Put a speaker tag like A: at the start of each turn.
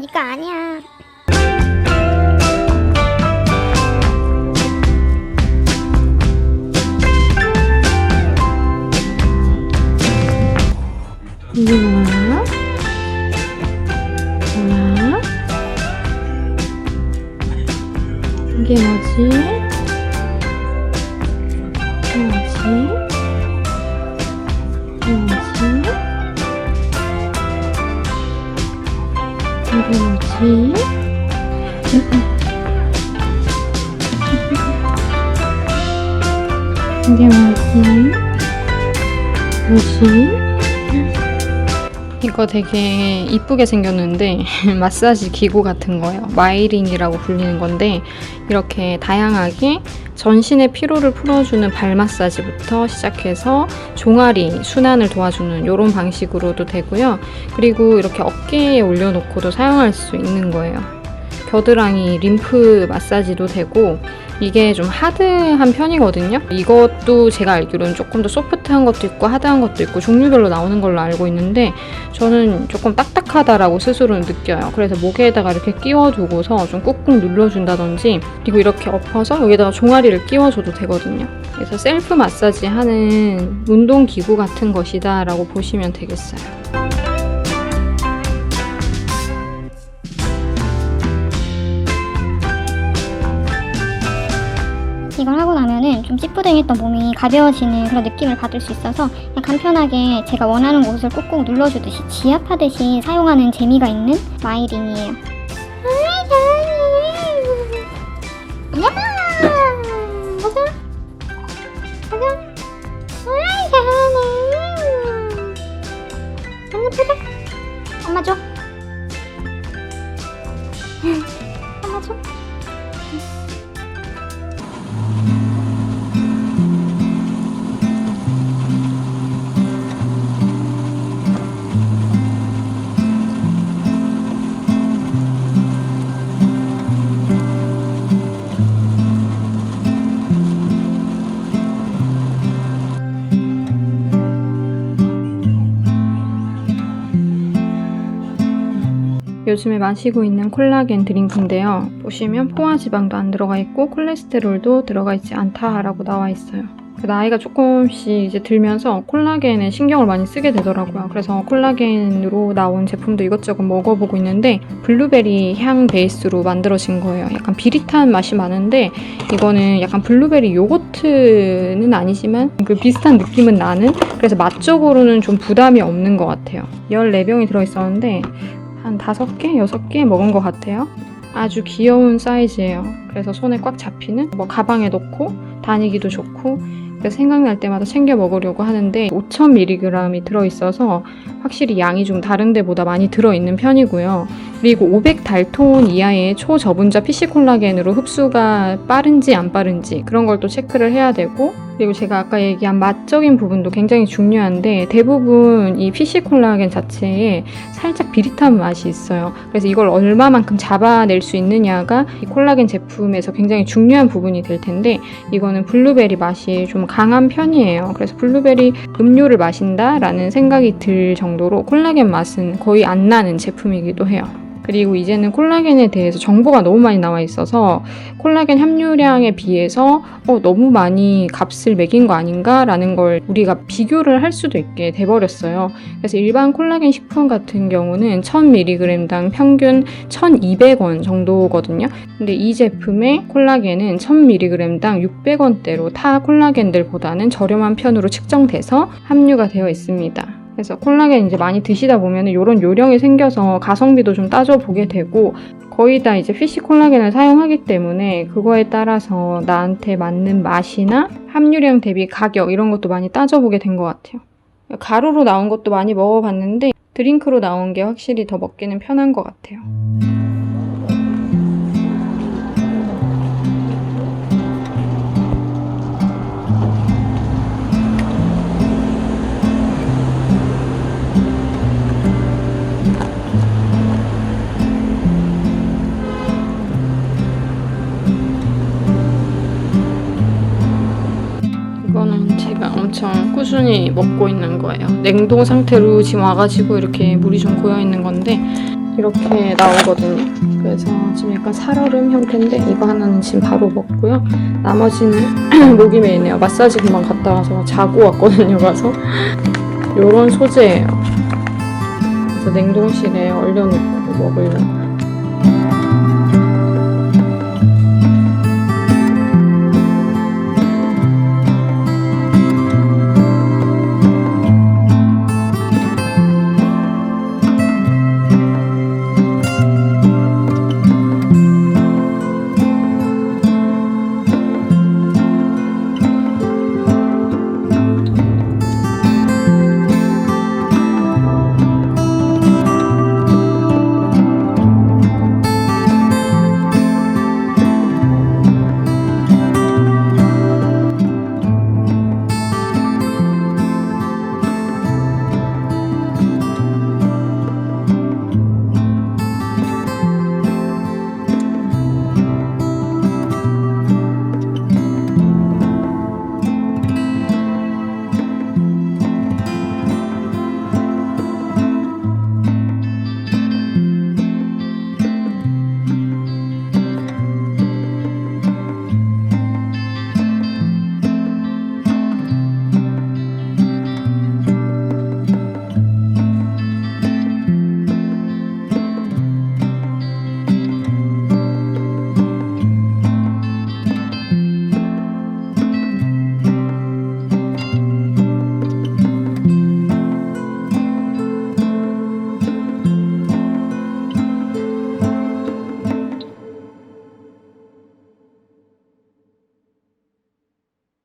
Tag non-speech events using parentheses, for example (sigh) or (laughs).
A: 니가 아니야. 이게 뭐야? 뭐야? 이게 뭐지? 이게 뭐지? 이게 뭐지? 뭐지? 이거 되게 이쁘게 생겼는데 (laughs) 마사지 기구 같은 거예요. 마이링이라고 불리는 건데 이렇게 다양하게 전신의 피로를 풀어주는 발 마사지부터 시작해서 종아리 순환을 도와주는 이런 방식으로도 되고요. 그리고 이렇게 어깨에 올려놓고도 사용할 수 있는 거예요. 겨드랑이 림프 마사지도 되고 이게 좀 하드한 편이거든요. 이것도 제가 알기로는 조금 더 소프트한 것도 있고 하드한 것도 있고 종류별로 나오는 걸로 알고 있는데 저는 조금 딱딱하다라고 스스로는 느껴요. 그래서 목에다가 이렇게 끼워두고서 좀 꾹꾹 눌러준다든지 그리고 이렇게 엎어서 여기다가 종아리를 끼워줘도 되거든요. 그래서 셀프 마사지 하는 운동 기구 같은 것이다라고 보시면 되겠어요.
B: 이걸 하고 나면은 좀 찌뿌둥했던 몸이 가벼워지는 그런 느낌을 받을 수 있어서 그냥 간편하게 제가 원하는 곳을 꾹꾹 눌러주듯이 지압하듯이 사용하는 재미가 있는 마이링이에요. 엄마 줘.
A: 요즘에 마시고 있는 콜라겐 드링크인데요. 보시면 포화 지방도 안 들어가 있고 콜레스테롤도 들어가 있지 않다라고 나와 있어요. 그 나이가 조금씩 이제 들면서 콜라겐에 신경을 많이 쓰게 되더라고요. 그래서 콜라겐으로 나온 제품도 이것저것 먹어보고 있는데 블루베리 향 베이스로 만들어진 거예요. 약간 비릿한 맛이 많은데 이거는 약간 블루베리 요거트는 아니지만 그 비슷한 느낌은 나는 그래서 맛적으로는 좀 부담이 없는 것 같아요. 14병이 들어있었는데 한 5개, 6개 먹은 것 같아요. 아주 귀여운 사이즈예요. 그래서 손에 꽉 잡히는 뭐 가방에 넣고 다니기도 좋고 생각날 때마다 챙겨 먹으려고 하는데 5,000mg이 들어있어서 확실히 양이 좀 다른 데보다 많이 들어있는 편이고요. 그리고 500달톤 이하의 초저분자 PC 콜라겐으로 흡수가 빠른지 안 빠른지 그런 걸 또 체크를 해야 되고 그리고 제가 아까 얘기한 맛적인 부분도 굉장히 중요한데 대부분 이 PC 콜라겐 자체에 살짝 비릿한 맛이 있어요. 그래서 이걸 얼마만큼 잡아낼 수 있느냐가 이 콜라겐 제품에서 굉장히 중요한 부분이 될 텐데 이거는 블루베리 맛이 좀 강한 편이에요. 그래서 블루베리 음료를 마신다라는 생각이 들 정도로 콜라겐 맛은 거의 안 나는 제품이기도 해요. 그리고 이제는 콜라겐에 대해서 정보가 너무 많이 나와 있어서 콜라겐 함유량에 비해서 어, 너무 많이 값을 매긴 거 아닌가라는 걸 우리가 비교를 할 수도 있게 돼버렸어요. 그래서 일반 콜라겐 식품 같은 경우는 1000mg당 평균 1200원 정도거든요. 근데 이 제품의 콜라겐은 1000mg당 600원대로 타 콜라겐들보다는 저렴한 편으로 측정돼서 함유가 되어 있습니다. 그래서 콜라겐 이제 많이 드시다 보면 이런 요령이 생겨서 가성비도 좀 따져보게 되고 거의 다 이제 피시 콜라겐을 사용하기 때문에 그거에 따라서 나한테 맞는 맛이나 함유량 대비 가격 이런 것도 많이 따져보게 된 것 같아요. 가루로 나온 것도 많이 먹어봤는데 드링크로 나온 게 확실히 더 먹기는 편한 것 같아요. 꾸준히 먹고 있는 거예요. 냉동 상태로 지금 와가지고 이렇게 물이 좀 고여 있는 건데 이렇게 나오거든요. 그래서 지금 약간 살얼음 형태인데 이거 하나는 지금 바로 먹고요. 나머지는 (clears throat) 목이 메이네요. 마사지 금방 갔다 와서 자고 왔거든요. 가서 이런 소재예요. 그래서 냉동실에 얼려놓고 먹으려고.